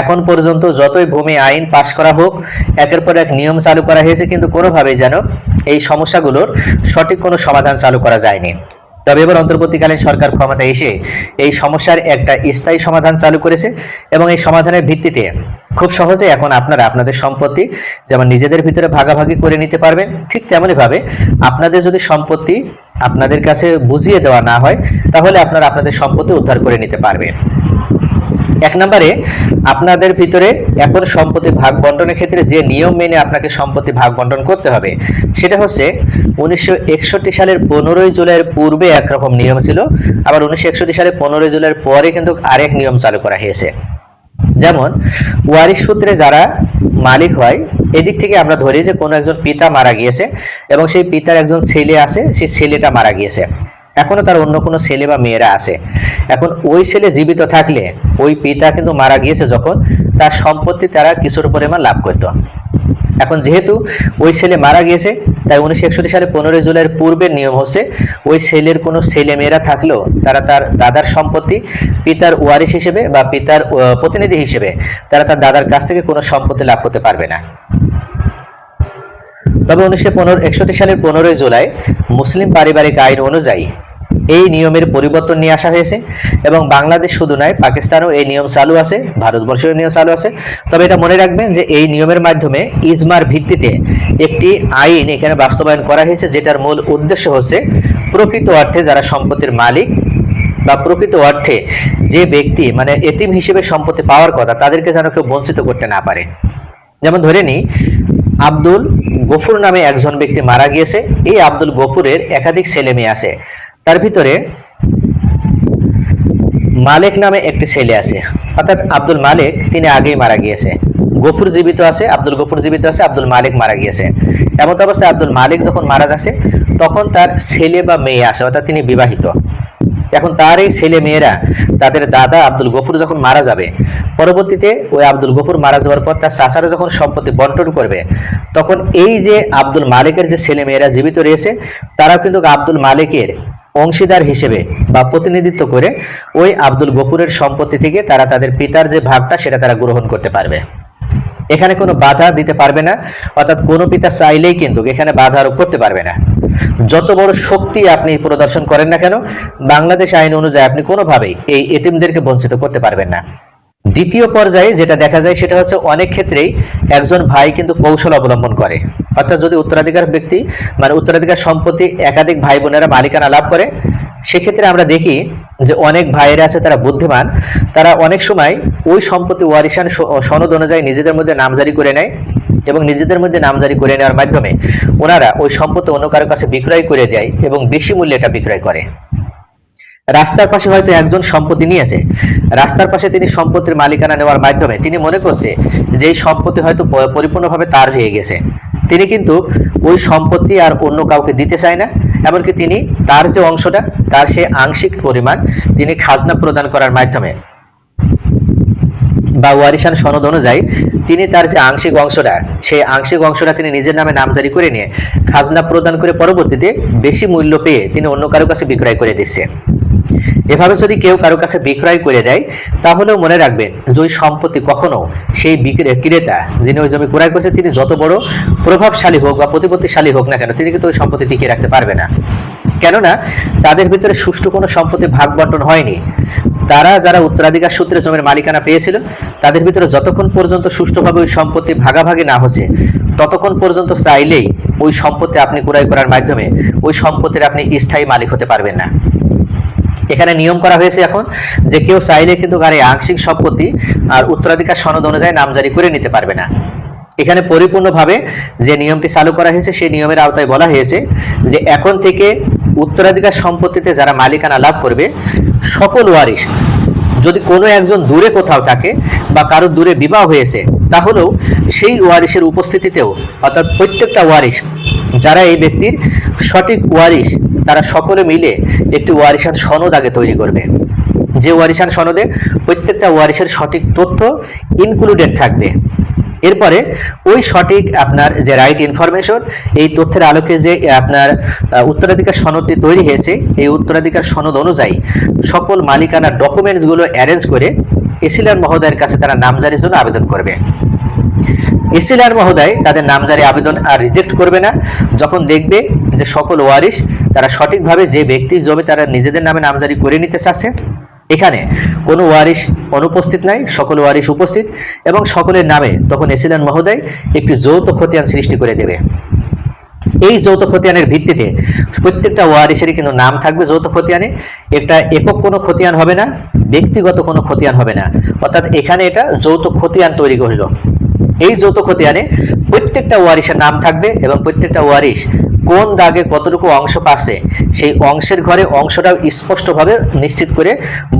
এখন পর্যন্ত যতই ভূমি আইন পাশ করা হোক, একের পর এক নিয়ম চালু করা হয়েছে, কিন্তু কোনোভাবেই যেন এই সমস্যাগুলোর সঠিক কোনো সমাধান চালু করা যায়নি। তবে এবার অন্তর্বর্তীকালীন সরকার ক্ষমতায় এসে এই সমস্যার একটা স্থায়ী সমাধান চালু করেছে এবং এই সমাধানের ভিত্তিতে খুব সহজে এখন আপনারা আপনাদের সম্পত্তি যেমন নিজেদের ভিতরে ভাগাভাগি করে নিতে পারবেন, ঠিক তেমনইভাবে আপনাদের যদি সম্পত্তি আপনাদের কাছে বুঝিয়ে দেওয়া না হয়, তাহলে আপনারা আপনাদের সম্পত্তি উদ্ধার করে নিতে পারবেন। এক নম্বরে, আপনাদের ভিতরে এখন সম্পত্তি ভাগ বন্টনের ক্ষেত্রে যে নিয়ম মেনে আপনাকে সম্পত্তি ভাগ বন্টন করতে হবে, সেটা হচ্ছে উনিশশো একষট্টি সালের পনেরোই জুলাইয়ের পূর্বে একরকম নিয়ম ছিল, আবার উনিশশো একষট্টি সালের পনেরোই জুলাইয়ের পরে কিন্তু আরেক নিয়ম চালু করা হয়েছে। যেমন ওয়ারিশ সূত্রে যারা মালিক হয়, এদিক থেকে আমরা ধরি যে কোনো একজন পিতা মারা গিয়েছে, এবং সেই পিতার একজন ছেলে আছে, সেই ছেলেটা মারা গিয়েছে। এখনও তার অন্য কোনো ছেলে বা মেয়েরা আছে। এখন ওই ছেলে জীবিত থাকলে ওই পিতা কিন্তু মারা গিয়েছে যখন তার সম্পত্তি তারা কিছুর পরিমাণ লাভ করত। এখন যেহেতু ওই ছেলে মারা গিয়েছে, তাই উনিশশো একষট্টি সালে পনেরোই জুলাইয়ের পূর্বের নিয়ম হচ্ছে, ওই ছেলের কোনো ছেলে মেয়েরা থাকলেও তারা তার দাদার সম্পত্তি পিতার ওয়ারিশ হিসেবে বা পিতার প্রতিনিধি হিসেবে তারা তার দাদার কাছ থেকে কোনো সম্পত্তি লাভ করতে পারবে না। তবে উনিশশো পনেরো, একষট্টি সালের পনেরোই জুলাই মুসলিম পারিবারিক আইন অনুযায়ী এই নিয়মের পরিবর্তন নিয়ে আসা হয়েছে এবং বাংলাদেশ শুধু নয়, পাকিস্তানও এই নিয়ম চালু আছে, ভারতবর্ষেও নিয়ম চালু আছে। তবে এটা মনে রাখবেন যে এই নিয়মের মাধ্যমে ইজমার ভিত্তিতে একটি আইন এখানে বাস্তবায়ন করা হয়েছে, যেটার মূল উদ্দেশ্য হচ্ছে প্রকৃত অর্থে যারা সম্পত্তির মালিক বা প্রকৃত অর্থে যে ব্যক্তি মানে এতিম হিসেবে সম্পত্তি পাওয়ার কথা, তাদেরকে যেন কেউ বঞ্চিত করতে না পারে। যেমন ধরে নিই, আব্দুল গফুর নামে একজন ব্যক্তি মারা গিয়েছে। এই আব্দুল গফুরের একাধিক ছেলে মেয়ে আছে। তার ভিতরে মালিক নামে একটি ছেলে আছে। অর্থাৎ আব্দুল মালিক, তিনি আগেই মারা গিয়েছে। গফুর জীবিত আছে, আব্দুল গফুর জীবিত আছে, আব্দুল মালিক মারা গিয়েছে। এমন অবস্থায় আব্দুল মালিক যখন মারা যাচ্ছে, তখন তার ছেলে বা মেয়ে আছে, অর্থাৎ তিনি বিবাহিত। এখন তার এই ছেলে মেয়েরা, তাদের দাদা আব্দুল গফুর যখন মারা যাবে, পরবর্তীতে ওই আব্দুল গফুর মারা যাওয়ার পর তার চাচারা যখন সম্পত্তি বন্টন করবে, তখন এই যে আব্দুল মালিকের যে ছেলে মেয়েরা জীবিত রয়েছে, তারাও কিন্তু আব্দুল মালিকের অংশীদার হিসেবে বা প্রতিনিধিত্ব করে ওই আব্দুল গফুরের সম্পত্তি থেকে তারা তাদের পিতার যে ভাগটা সেটা তারা গ্রহণ করতে পারবে। এখানে কোনো বাধা দিতে পারবে না, অর্থাৎ কোনো পিতা চাইলেই কিন্তু এখানে বাধা আরোপ করতে পারবে না। যত বড় শক্তি আপনি প্রদর্শন করেন না কেন, বাংলাদেশ আইন অনুযায়ী আপনি কোনোভাবেই এই এতিমদেরকে বঞ্চিত করতে পারবেন না। দ্বিতীয় পর্যায়ে যেটা দেখা যায় সেটা হচ্ছে অনেক ক্ষেত্রেই একজন ভাই কিন্তু কৌশল অবলম্বন করে। অর্থাৎ যদি উত্তরাধিকার ব্যক্তি মানে উত্তরাধিকার সম্পত্তি একাধিক ভাই বোনেরা মালিকানা লাভ করে, সেক্ষেত্রে আমরা দেখি যে অনেক ভাইয়েরা আছে তারা বুদ্ধিমান, তারা অনেক সময় ওই সম্পত্তি ওয়ারিশান স- সনদ অনুযায়ী নিজেদের মধ্যে নামজারি করে নেয় এবং নিজেদের মধ্যে নামজারি করে নেওয়ার মাধ্যমে ওনারা ওই সম্পত্তি অন্য কারোর কাছে বিক্রয় করে দেয় এবং বেশি মূল্যে এটা বিক্রয় করে। রাস্তার পাশে হয়তো একজন সম্পত্তি নিয়েছে। রাস্তার পাশে তিনি সম্পত্তির মালিকানা নেওয়ার মাধ্যমে তিনি মনে করছে যে এই সম্পত্তি হয়তো পরিপূর্ণভাবে তার হয়ে গেছে। তিনি কিন্তু ওই সম্পত্তি আর অন্য কাউকে দিতে চায় না, এমনকি তিনি তার যে অংশটা, তার সে আংশিক পরিমাণ তিনি খাজনা প্রদান করার মাধ্যমে। বা ওয়ারিশান সনদ অনুযায়ী তিনি তার যে আংশিক অংশটা, সেই আংশিক অংশটা তিনি নিজের নামে নামজারি করে নিয়ে খাজনা প্রদান করে পরবর্তীতে বেশি মূল্য পেয়ে তিনি অন্য কারও কাছে বিক্রয় করে দিচ্ছে। এভাবে যদি কেউ কারও কাছে বিক্রয় করে দেয়, তাহলেও মনে রাখবেন যে ওই সম্পত্তি কখনো সেই ক্রেতা যিনি ওই জমি ক্রয় করছে তিনি যত বড় প্রভাবশালী হোক বা প্রতিপত্তিশালী হোক না কেন, তিনি কিন্তু ওই সম্পত্তি টিকিয়ে রাখতে পারবে না। কেননা, তাদের ভিতরে সুষ্ঠু কোনো সম্পত্তি ভাগ বন্টন হয়নি। তারা যারা উত্তরাধিকার সূত্রে জমির মালিকানা পেয়েছিল, তাদের ভিতরে যতক্ষণ পর্যন্ত সুষ্ঠুভাবে ওই সম্পত্তি ভাগাভাগি না হচ্ছে, ততক্ষণ পর্যন্ত চাইলেই ওই সম্পত্তি আপনি ক্রয় করার মাধ্যমে ওই সম্পত্তির আপনি স্থায়ী মালিক হতে পারবেন না। এখানে নিয়ম করা হয়েছে এখন যে কেউ চাইলে কিন্তু গাড়ি আংশিক সম্পত্তি আর উত্তরাধিকার সনদ অনুযায়ী নামজারি করে নিতে পারবে না। এখানে পরিপূর্ণভাবে যে নিয়মটি চালু করা হয়েছে, সেই নিয়মের আওতায় বলা হয়েছে যে এখন থেকে উত্তরাধিকার সম্পত্তিতে যারা মালিকানা লাভ করবে, সকল ওয়ারিশ যদি কোনো একজন দূরে কোথাও থাকে বা কারও দূরে বিবাহ হয়েছে, তাহলেও সেই ওয়ারিশের উপস্থিতিতেও অর্থাৎ প্রত্যেকটা ওয়ারিশ যারা এই ব্যক্তির সঠিক ওয়ারিশ তারা সকলে মিলে একটি ওয়ারিশান সনদ আগে তৈরি করবে। যে ওয়ারিশান সনদে প্রত্যেকটা ওয়ারিশের সঠিক তথ্য ইনক্লুডেড থাকবে। এরপরে ওই সঠিক আপনার যে রাইট ইনফরমেশন এই তথ্যের আলোকে যে আপনার উত্তরাধিকার সনদটি তৈরি হয়েছে, এই উত্তরাধিকার সনদ অনুযায়ী সকল মালিকানার ডকুমেন্টসগুলো অ্যারেঞ্জ করে এসিলার মহোদয়ের কাছে তারা নামজারির জন্য আবেদন করবে। এসিলার মহোদয় তাদের নামজারি আবেদন আর রিজেক্ট করবে না। যখন দেখবে যে সকল ওয়ারিশ তারা সঠিকভাবে যে ব্যক্তির জমি তারা নিজেদের নামে নামজারি করে নিতে চাচ্ছে, এখানে কোনো ওয়ারিশ অনুপস্থিত নাই, সকল ওয়ারিশ উপস্থিত এবং সকলের নামে তখন এসিলান মহোদয় একটি যৌথ খতিয়ান সৃষ্টি করে দেবে। এই যৌথ খতিয়ানের ভিত্তিতে প্রত্যেকটা ওয়ারিশেরই কিন্তু নাম থাকবে যৌথ খতিয়ানে এটা একক কোনো খতিয়ান হবে না, ব্যক্তিগত কোনো খতিয়ান হবে না। অর্থাৎ এখানে এটা যৌথ খতিয়ান তৈরি করল। এই যৌথ খতিয়ানে প্রত্যেকটা ওয়ারিশের নাম থাকবে এবং প্রত্যেকটা ওয়ারিশ কোন দাগে কতটুকু অংশ পাচ্ছে, সেই অংশের ঘরে অংশটাও স্পষ্টভাবে নিশ্চিত করে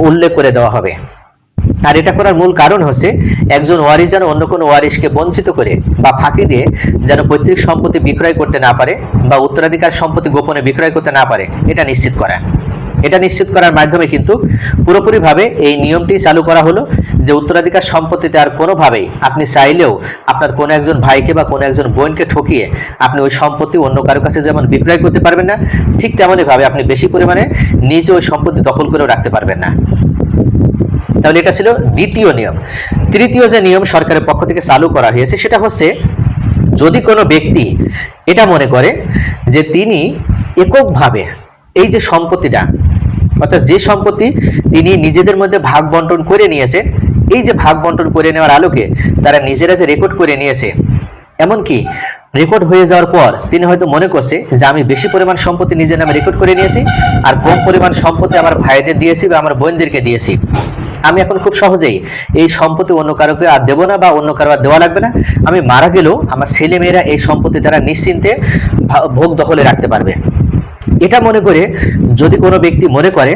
উল্লেখ করে দেওয়া হবে। আর এটা করার মূল কারণ হচ্ছে, একজন ওয়ারিশ যেন অন্য কোনো ওয়ারিশকে বঞ্চিত করে বা ফাঁকি দিয়ে যেন পৈতৃক সম্পত্তি বিক্রয় করতে না পারে বা উত্তরাধিকার সম্পত্তি গোপনে বিক্রয় করতে না পারে, এটা নিশ্চিত করা। এটা নিশ্চিত করার মাধ্যমে কিন্তু পুরোপুরিভাবে এই নিয়মটি চালু করা হলো যে উত্তরাধিকার সম্পত্তিতে আর কোনোভাবেই আপনি চাইলেও আপনার কোনো একজন ভাইকে বা কোনো একজন বোনকে ঠকিয়ে আপনি ওই সম্পত্তি অন্য কারও কাছে যেমন বিক্রয় করতে পারবেন না, ঠিক তেমনইভাবে আপনি বেশি পরিমাণে নিজে ওই সম্পত্তি দখল করেও রাখতে পারবেন না। তাহলে এটা ছিল দ্বিতীয় নিয়ম। তৃতীয় যে নিয়ম সরকারের পক্ষ থেকে চালু করা হয়েছে সেটা হচ্ছে যদি কোনো ব্যক্তি এটা মনে করে যে তিনি এককভাবে এই যে সম্পত্তিটা অর্থাৎ যে সম্পত্তি তিনি নিজেদের মধ্যে ভাগ বন্টন করে নিয়েছেন এই যে ভাগ বন্টন করে নেওয়ার আলোকে তারা নিজেরা যে রেকর্ড করে নিয়েছে, এমনকি রেকর্ড হয়ে যাওয়ার পর তিনি হয়তো মনে করছে যে আমি বেশি পরিমাণ সম্পত্তি নিজের নামে রেকর্ড করে নিয়েছি আর কম পরিমাণ সম্পত্তি আমার ভাইদের দিয়েছি বা আমার বোনদেরকে দিয়েছি। আমি এখন খুব সহজেই এই সম্পত্তি অন্য কারোকে আর দেবো না বা অন্য কারও আর দেওয়া লাগবে না। আমি মারা গেলেও আমার ছেলে মেয়েরা এই সম্পত্তি তারা নিশ্চিন্তে ভোগ দখলে রাখতে পারবে। এটা মনে করে যদি কোনো ব্যক্তি মনে করে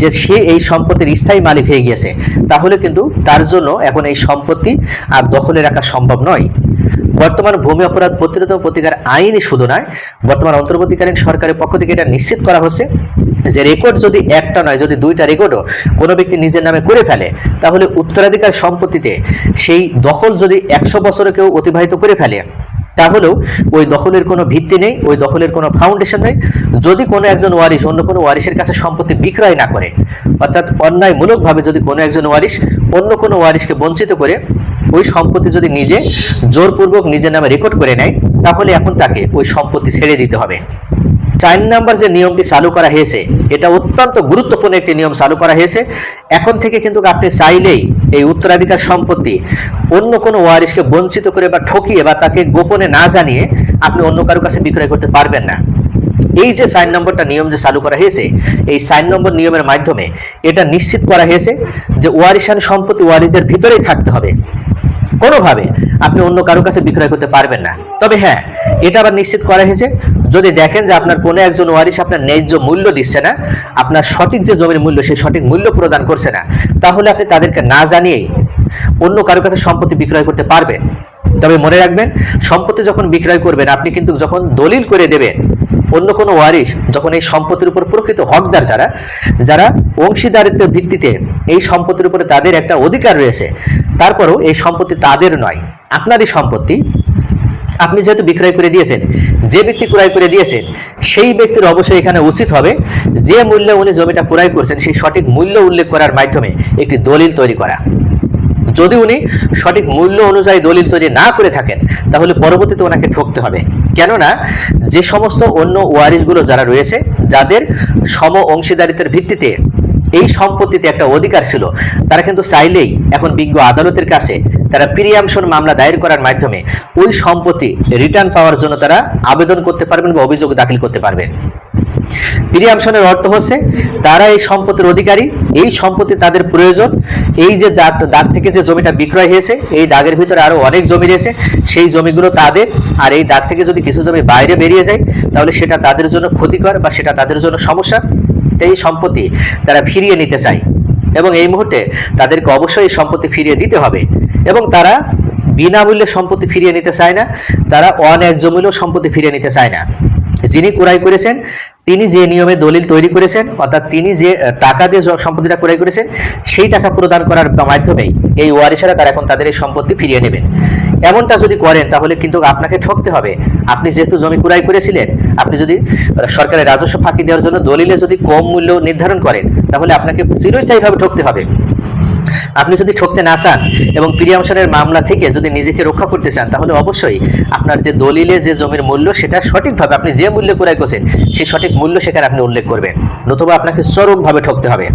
যে সে এই সম্পত্তির স্থায়ী মালিক হয়ে গিয়েছে, তাহলে কিন্তু তার জন্য এখন এই সম্পত্তি আর দখলে রাখা সম্ভব নয়। বর্তমান ভূমি অপরাধ প্রতিরোধ প্রতিকার আইনই শুধু নয়, বর্তমান অন্তর্বর্তীকালীন সরকারের পক্ষ থেকে এটা নিশ্চিত করা হচ্ছে যে রেকর্ড যদি একটা নয়, যদি দুইটা রেকর্ডও কোনো ব্যক্তি নিজের নামে করে ফেলে, তাহলে উত্তরাধিকার সম্পত্তিতে সেই দখল যদি একশো বছরে কেউ অতিবাহিত করে ফেলে তাহলেও ওই দখলের কোনো ভিত্তি নেই, ওই দখলের কোনো ফাউন্ডেশন নেই। যদি কোনো একজন ওয়ারিশ অন্য কোনো ওয়ারিশের কাছে সম্পত্তি বিক্রয় না করে, অর্থাৎ অন্যায়মূলকভাবে যদি কোনো একজন ওয়ারিশ অন্য কোনো ওয়ারিশকে বঞ্চিত করে, ওই সম্পত্তি যদি নিজে জোরপূর্বক নিজের নামে রেকর্ড করে নেয়, তাহলে এখন তাকে ওই সম্পত্তি ছেড়ে দিতে হবে। চার নাম্বার যে নিয়মটি চালু করা হয়েছে, এটা অত্যন্ত গুরুত্বপূর্ণ একটি নিয়ম চালু করা হয়েছে। এখন থেকে কিন্তু আপনি চাইলেই এই উত্তরাধিকার সম্পত্তি অন্য কোনো ওয়ারিশকে বঞ্চিত করে বা ঠকিয়ে বা তাকে গোপনে না জানিয়ে আপনি অন্য কারও কাছে বিক্রয় করতে পারবেন না। এই যে সাইন নম্বরটা নিয়ম যে চালু করা হয়েছে, এই সাইন নম্বর নিয়মের মাধ্যমে এটা নিশ্চিত করা হয়েছে যে ওয়ারিশান সম্পত্তি ওয়ারিশদের ভিতরেই থাকতে হবে। কোনোভাবে আপনি অন্য কারও কাছে বিক্রয় করতে পারবেন না। তবে হ্যাঁ এটা আবার নিশ্চিত করা হয়েছে যদি দেখেন যে আপনার কোনো একজন ওয়ারিশ আপনার ন্যায্য মূল্য দিচ্ছে না, আপনার সঠিক যে জমির মূল্য সেই সঠিক মূল্য প্রদান করছে না, তাহলে আপনি তাদেরকে না জানিয়েই অন্য কারও কাছে সম্পত্তি বিক্রয় করতে পারবেন। তবে মনে রাখবেন, সম্পত্তি যখন বিক্রয় করবেন, আপনি কিন্তু যখন দলিল করে দেবেন, অন্য কোনো ওয়ারিশ যখন এই সম্পত্তির উপর প্রকৃত হকদার যারা যারা অংশীদারিত্বের ভিত্তিতে এই সম্পত্তির উপরে তাদের একটা অধিকার রয়েছে, তারপরেও এই সম্পত্তি তাদের নয়, আপনারই সম্পত্তি আপনি যেহেতু বিক্রয় করে দিয়েছেন, যে ব্যক্তি ক্রয় করে দিয়েছেন সেই ব্যক্তির অবশ্যই এখানে উচিত হবে যে মূল্যে উনি জমিটা ক্রয় করছেন, সেই সঠিক মূল্য উল্লেখ করার মাধ্যমে একটি দলিল তৈরি করা। যদি উনি সঠিক মূল্য অনুযায়ী দলিল তৈরি না করে থাকেন, তাহলে পরবর্তীতে ওনাকে ঠকতে হবে। কেননা, যে সমস্ত অন্য ওয়ারিশগুলো যারা রয়েছে, যাদের সম অংশীদারিত্বের ভিত্তিতে এই সম্পত্তিতে একটা অধিকার ছিল, তারা কিন্তু চাইলেই এখন বিজ্ঞ আদালতের কাছে তারা প্রিয়ামশন মামলা দায়ের করার মাধ্যমে ওই সম্পত্তি রিটার্ন পাওয়ার জন্য তারা আবেদন করতে পারবেন বা অভিযোগ দাখিল করতে পারবেন। প্রিয়ামশনের অর্থ হচ্ছে, তারা এই সম্পত্তির অধিকারী, এই সম্পত্তি তাদের প্রয়োজন, এই যে দাগ দাগ থেকে যে জমিটা বিক্রয় হয়েছে, এই দাগের ভিতরে আরও অনেক জমি রয়েছে, সেই জমিগুলো তাদের, আর এই দাগ থেকে যদি কিছু জমি বাইরে বেরিয়ে যায়, তাহলে সেটা তাদের জন্য ক্ষতিকর বা সেটা তাদের জন্য সমস্যা। তাই এই সম্পত্তি তারা ফিরিয়ে নিতে চায়। এবং এই মুহূর্তে তাদেরকে অবশ্যই সম্পত্তি ফিরিয়ে দিতে হবে। এবং তারা বিনামূল্যে সম্পত্তি ফিরিয়ে নিতে চায় না, তারা অন্যায্য মূল্য সম্পত্তি ফিরিয়ে নিতে চায় না। যিনি ক্রয় করেছেন, তিনি যে নিয়মে দলিল তৈরি করেছেন, অর্থাৎ তিনি যে টাকা দিয়ে সম্পত্তিটা ক্রয় করেছেন, সেই টাকা প্রদান করার মাধ্যমেই এই ওয়ারিসারা তারা এখন তাদের এই সম্পত্তি ফিরিয়ে নেবেন। এমনটা যদি করেন, তাহলে কিন্তু আপনাকে ঠকতে হবে। আপনি যেহেতু জমি ক্রয় করেছিলেন, আপনি যদি সরকারের রাজস্ব ফাঁকি দেওয়ার জন্য দলিলে যদি কম মূল্য নির্ধারণ করেন, তাহলে আপনাকে চিরস্থায়ীভাবে ঠকতে হবে। আপনি যদি ঠকতে না চান এবং প্রিয়ামশনের মামলা থেকে যদি নিজেকে রক্ষা করতে চান, তাহলে অবশ্যই আপনার যে দলিলে যে জমির মূল্য, সেটা সঠিকভাবে আপনি যে মূল্যে ক্রয় করছেন, সেই সঠিক মূল্য সেখানে আপনি উল্লেখ করবেন। নতুবা আপনাকে চরমভাবে ঠকতে হবে।